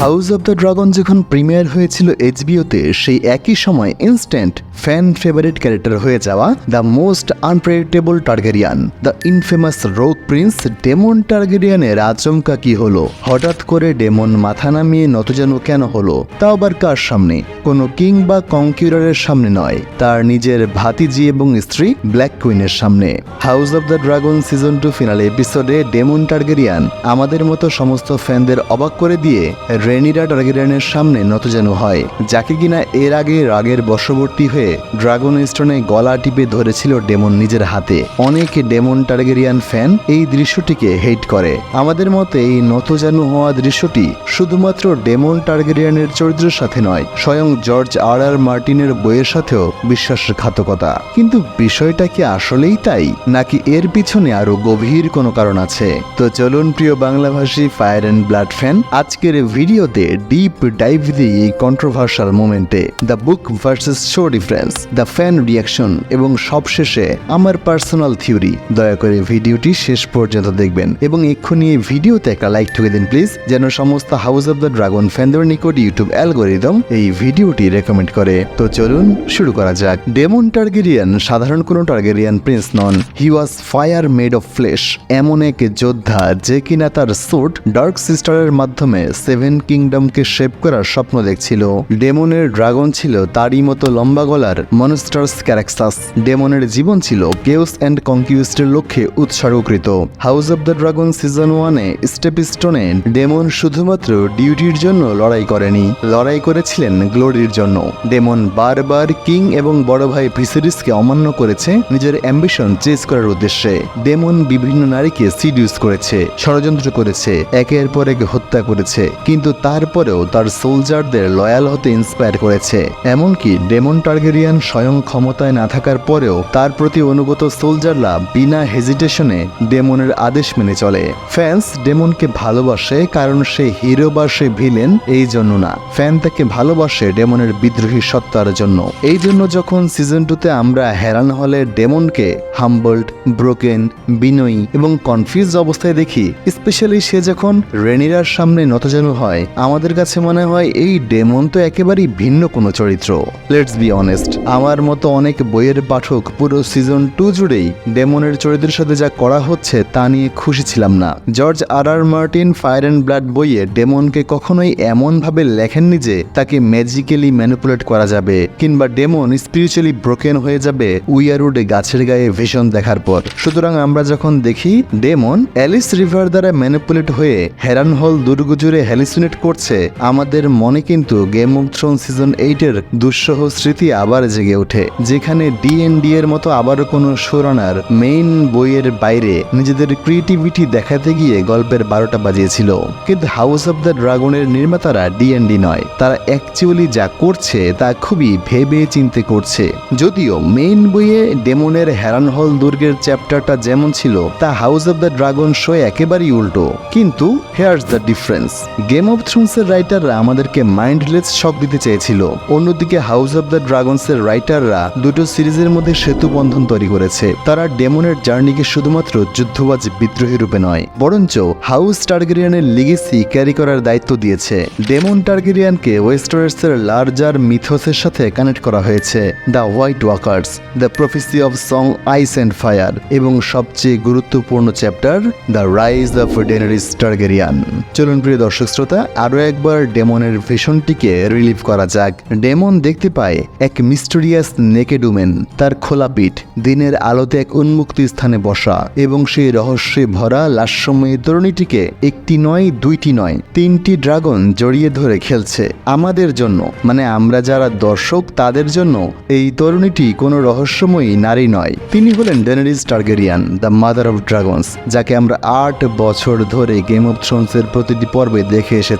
House of the Dragon যখন premiere হয়েছিল এইচবিওতে, সেই একই সময় ইনস্ট্যান্ট ফ্যান ফেভারিট ক্যারেক্টার হয়ে যাওয়া the most unpredictable Targaryen, the infamous rogue prince Daemon টার্গেরিয়ানের আচমকা কি হলো? হঠাৎ করে ডেমন মাথা নামিয়ে নতজানু কেন হলো? তাও আবার কার সামনে? কোনো কিং বা কংকিউরারের সামনে নয়, তার নিজের ভাতিজি এবং স্ত্রী ব্ল্যাক কুইনের সামনে। House of the Dragon season two finale এপিসোডে ডেমন টার্গেরিয়ান আমাদের মতো সমস্ত ফ্যানদের অবাক করে দিয়ে রেনিরা টার্গেরিয়ানের সামনে নতজানু হয়, যাকে কিনা এর আগে রাগের বশবর্তী হয়ে ড্রাগন স্টোনে গলা টিপে ধরেছিল ডেমন নিজের হাতে। অনেক ডেমন টার্গেরিয়ান ফ্যান এই দৃশ্যটিকে হেট করে। আমাদের মতে এই নতজানু হওয়া দৃশ্যটি শুধুমাত্র ডেমন টার্গেরিয়ানের চরিত্রের সাথে নয়, স্বয়ং জর্জ আর আর মার্টিনের বইয়ের সাথেও বিশ্বাসঘাতকতা। কিন্তু বিষয়টা কি আসলেই তাই, নাকি এর পিছনে আরও গভীর কোনো কারণ আছে? তো চলুন প্রিয় বাংলাভাষী ফায়ার অ্যান্ড ব্লাড ফ্যান আজকের ভিডিওতে ডিপ ডাইভ দিই এই কন্ট্রোভার্সাল মোমেন্টে the book versus show difference the fan reaction এবং সবশেষে আমার পার্সোনাল থিওরি দয়া করে ভিডিওটি শেষ পর্যন্ত দেখবেন এবং এক্ষুনি এই ভিডিওতে একটা লাইক ঠুকে দিন প্লিজ যেন সমস্ত হাউস অব দ্য ড্রাগন ফ্যানদের নিকট ইউটিউব অ্যালগোরিদম এই ভিডিওটি রেকমেন্ড করে। তো চলুন শুরু করা যাক। ডেমন টার্গেরিয়ান সাধারণ কোনো Targaryen prince non. He was fire made of flesh এমন এক যোদ্ধা যে কিনা তার সুট ডার্ক সিস্টারের মাধ্যমে সেভেন কিংডমকে শেপ করার স্বপ্ন দেখছিল। ডেমনের ড্রাগন ছিল তারই মতো লম্বা গলার মনস্টার্স ক্যারেক্সাস ডেমনের জীবন ছিল কেউস অ্যান্ড কনকিউস্টের লক্ষ্যে উৎসর্গকৃত। House of the Dragon season ওয়ানে স্টেপিস্টোনে ডেমন শুধুমাত্র ডিউটির জন্য লড়াই করেনি, লড়াই করেছিলেন গ্লোরির জন্য। ডেমন বারবার কিং এবং বড় ভাই ভিসেরিসকে অমান্য করেছে নিজের অ্যাম্বিশন চেজ করার উদ্দেশ্যে। ডেমন বিভিন্ন নারীকে সিডিউস করেছে, ষড়যন্ত্র করেছে, একের পর এক হত্যা করেছে। কিন্তু তারপরেও তার সোলজারদের লয়াল হতে ইন্সপায়ার করেছে। এমনকি ডেমন টার্গেরিয়ান স্বয়ং ক্ষমতায় না থাকার পরেও তার প্রতি অনুগত সোলজাররা বিনা হেজিটেশনে ডেমনের আদেশ মেনে চলে। ফ্যান্স ডেমনকে ভালোবাসে কারণ সে হিরো বা সে ভিলেন এই জন্য না। ফ্যান তাকে ভালোবাসে ডেমনের বিদ্রোহী সত্তার জন্য। এই জন্য যখন সিজন টুতে আমরা হেরান হলে ডেমনকে হাম্বল্ড ব্রোকেন, বিনয়ী এবং কনফিউজ অবস্থায় দেখি স্পেশালি সে যখন রেনিরার সামনে নতজানু হয় আমাদের কাছে মনে হয় এই ডেমন তো একেবারেই ভিন্ন কোনো চরিত্র। লেটস বি অনেস্ট আমার মতো অনেক বইয়ের পাঠক পুরো সিজন টু জুড়েই ডেমনের চরিত্রের সাথে যা করা হচ্ছে তা নিয়ে খুশি ছিলাম না। George R R Martin Fire and Blood বইয়ে ডেমনকে কখনোই এমনভাবে লেখেননি যে তাকে ম্যাজিক্যালি ম্যানিপুলেট করা যাবে, কিংবা ডেমন স্পিরিচুয়ালি ব্রোকেন হয়ে যাবে উইয়ারুডে গাছের গায়ে ভিশন দেখার পর। সুতরাং আমরা যখন দেখি, ডেমন অ্যালিস রিভার দ্বারা ম্যানিপুলেট হয়ে হেরান হল দুর্গ জুড়ে হ্যালিসিনেট করছে, আমাদের মনে কিন্তু গেম অফ থ্রোন সিজন এইটের দুঃসহ স্মৃতি আবার জেগে ওঠে, যেখানে ডি এন ডি এর মতো আবারও কোনো শোরানার মেইন বইয়ের বাইরে নিজেদের ক্রিয়েটিভিটি দেখাতে গিয়ে গল্পের বারোটা বাজিয়েছিল। কিন্তু হাউস অব দ্য ড্রাগনের নির্মাতারা ডিএনডি নয়, তারা অ্যাকচুয়ালি যা করছে তা খুবই ভেবে চিনতে করছে। যদিও মেইন বইয়ে ডেমনের হেরান হল দুর্গের চ্যাপ্টারটা যেমন ছিল, তা House of the Dragon show একেবারেই উল্টো। কিন্তু here's the difference Game of থ্রোনসের রাইটাররা আমাদেরকে মাইন্ডলেস শক দিতে চেয়েছিল। অন্যদিকে হাউস অব দ্য ড্রাগনসের রাইটাররা দুটো সিরিজের মধ্যে সেতু বন্ধন তৈরি করেছে। তারা ডেমনের জার্নিকে শুধুমাত্র যুদ্ধবাজ বিদ্রোহী রূপে নয়, বরঞ্চ হাউস টার্গেরিয়ানের লিগেসি ক্যারি করার দায়িত্ব দিয়েছে। ডেমন টার্গেরিয়ানকে ওয়েস্টার্সের লার্জার মিথসের সাথে কানেক্ট করা হয়েছে। The White Walkers the prophecy of song ice and fire এবং সবচেয়ে গুরুত্বপূর্ণ chapter the rise of Daenerys Targaryen চলুন প্রিয় দর্শক শ্রোতা আরও একবার ডেমনের ভীষণটিকে রিলিভ করা যাক। ডেমন দেখতে পায় এক মিস্টোরিয়াস নেকেড উমেন তার খোলা পিঠ, দিনের আলোতে এক উন্মুক্ত স্থানে বসা এবং সেই রহস্যে ভরা লাস্যময়ী তরুণীটিকে একটি নয়, দুইটি নয়, তিনটি ড্রাগন জড়িয়ে ধরে খেলছে। আমাদের জন্য মানে আমরা যারা দর্শক, তাদের জন্য এই তরুণীটি কোনো রহস্যময়ী নারী নয়। তিনি হলেন Daenerys Targaryen, the Mother of Dragons, যাকে আমরা আট বছর ধরে গেম অফ থ্রোনসের প্রতিটি পর্বে দেখে এসেছি।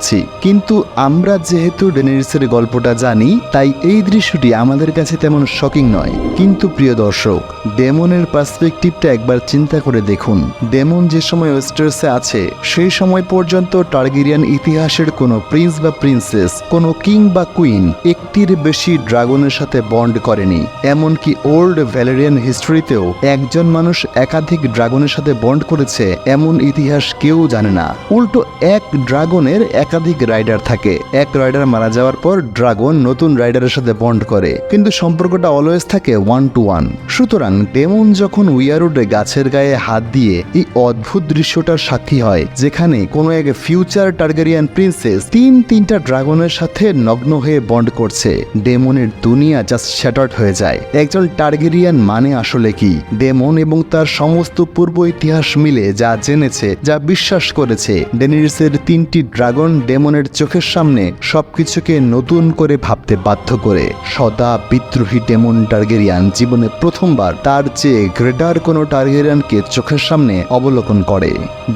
কিন্তু আমরা যেহেতু ডেনারিসের গল্পটা জানি, তাই এই দৃশ্যটি আমাদের কাছে তেমন শকিং নয়। কিন্তু প্রিয় দর্শক, ডেমনের পার্সপেক্টিভটা একবার চিন্তা করে দেখুন। ডেমন যে সময় ওয়েস্টার্সে আছে, সেই সময় পর্যন্ত টার্গেরিয়ান ইতিহাসের কোনো প্রিন্স বা প্রিন্সেস কোনো কিং বা কুইন একটির বেশি ড্রাগনের সাথে বন্ড করেনি। এমনকি ওল্ড ভ্যালেরিয়ান হিস্ট্রিতেও একজন মানুষ একাধিক ড্রাগনের সাথে বন্ড করেছে, এমন ইতিহাস কেউ জানে না। উল্টো এক ড্রাগনের একাধিক রাইডার থাকে। এক রাইডার মারা যাওয়ার পর ড্রাগন নতুন রাইডারের সাথে বন্ড করে, কিন্তু সম্পর্কটা অলওয়েজ থাকে ওয়ান টু ওয়ান সুতরাং ডেমন যখন উইয়ারুডে গাছের গায়ে হাত দিয়ে এই অদ্ভুত দৃশ্যটার সাক্ষী হয়, যেখানে কোনো এক ফিউচার টার্গেরিয়ান প্রিন্সেস তিন তিনটা ড্রাগনের সাথে নগ্ন হয়ে বন্ড করছে। ডেমনের দুনিয়া জাস্ট শ্যাটার্ড হয়ে যায়। একজন টার্গেরিয়ান মানে আসলে কি? ডেমন এবং তার সমস্ত পূর্ব ইতিহাস মিলে যা জেনেছে, যা বিশ্বাস করেছে ডেনিরিসের তিনটি ড্রাগন ডেমনের চোখের সামনে সবকিছুকে নতুন করে ভাবতে বাধ্য করে। সদা বিদ্রোহী ডেমন টার্গেরিয়ান জীবনে প্রথমবার তার চেয়ে গ্রেটার কোনো টার্গেরিয়ানকে চোখের সামনে অবলোকন করে।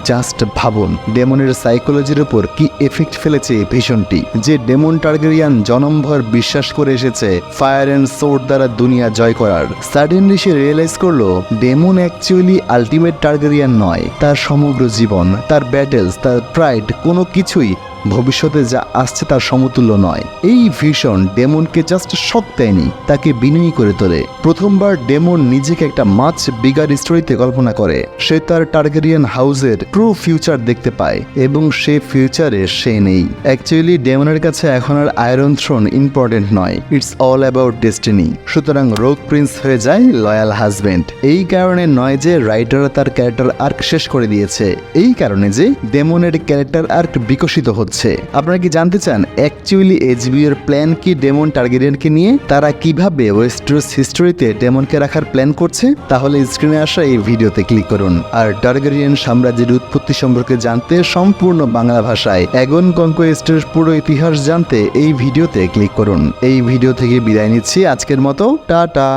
জাস্ট ভাবুন, ডেমনের সাইকোলজির উপর কি এফেক্ট ফেলেছে এই ভীষণটি, যে ডেমন টার্গেরিয়ান জনমভর বিশ্বাস করে এসেছে ফায়ার অ্যান্ড সোর্ড দ্বারা দুনিয়া জয় করার। সাডেনলি সে রিয়েলাইজ করল, ডেমন অ্যাকচুয়ালি আলটিমেট টার্গেরিয়ান নয়। তার সমগ্র জীবন, তার ব্যাটেলস তার প্রাইড কোনো কিছুই ভবিষ্যতে যা আসছে তার সমতুল্য নয়। এই ভিশন ডেমনকে জাস্ট শক দেয়নি, তাকে বিনয়ী করে তোলে। প্রথমবার ডেমন নিজেকে একটা মাছ বিগার স্টোরিতে কল্পনা করে। সে তার টার্গেরিয়ান হাউসের ট্রু ফিউচার দেখতে পায় এবং সে ফিউচারে সে নেই। অ্যাকচুয়ালি ডেমনের কাছে এখন আর আয়রন থ্রোন ইম্পর্টেন্ট নয়। ইটস অল অ্যাবাউট ডেস্টিনি সুতরাং রোগ প্রিন্স হয়ে যায় লয়াল হাজবেন্ড এই কারণে নয় যে রাইটার তার ক্যারেক্টার আর্ক শেষ করে দিয়েছে। এই কারণে যে ডেমনের ক্যারেক্টার আর্ক বিকশিত হচ্ছে। আপনারা কি জানতে চান অ্যাকচুয়ালি এইচবিও এর প্ল্যান কি ডেমন টার্গেরিয়ানকে নিয়ে? তারা কীভাবে ওয়েস্টার্স হিস্টোরিতে ডেমনকে রাখার প্ল্যান করছে? তাহলে স্ক্রিনে আসা এই ভিডিওতে ক্লিক করুন। আর টার্গেরিয়ান সাম্রাজ্যের উৎপত্তি সম্পর্কে জানতে সম্পূর্ণ বাংলা ভাষায় অ্যাগন কনকোয়েস্টের পুরো ইতিহাস জানতে এই ভিডিওতে ক্লিক করুন। এই ভিডিও থেকে বিদায় নিচ্ছি। আজকের মতো, টাটা।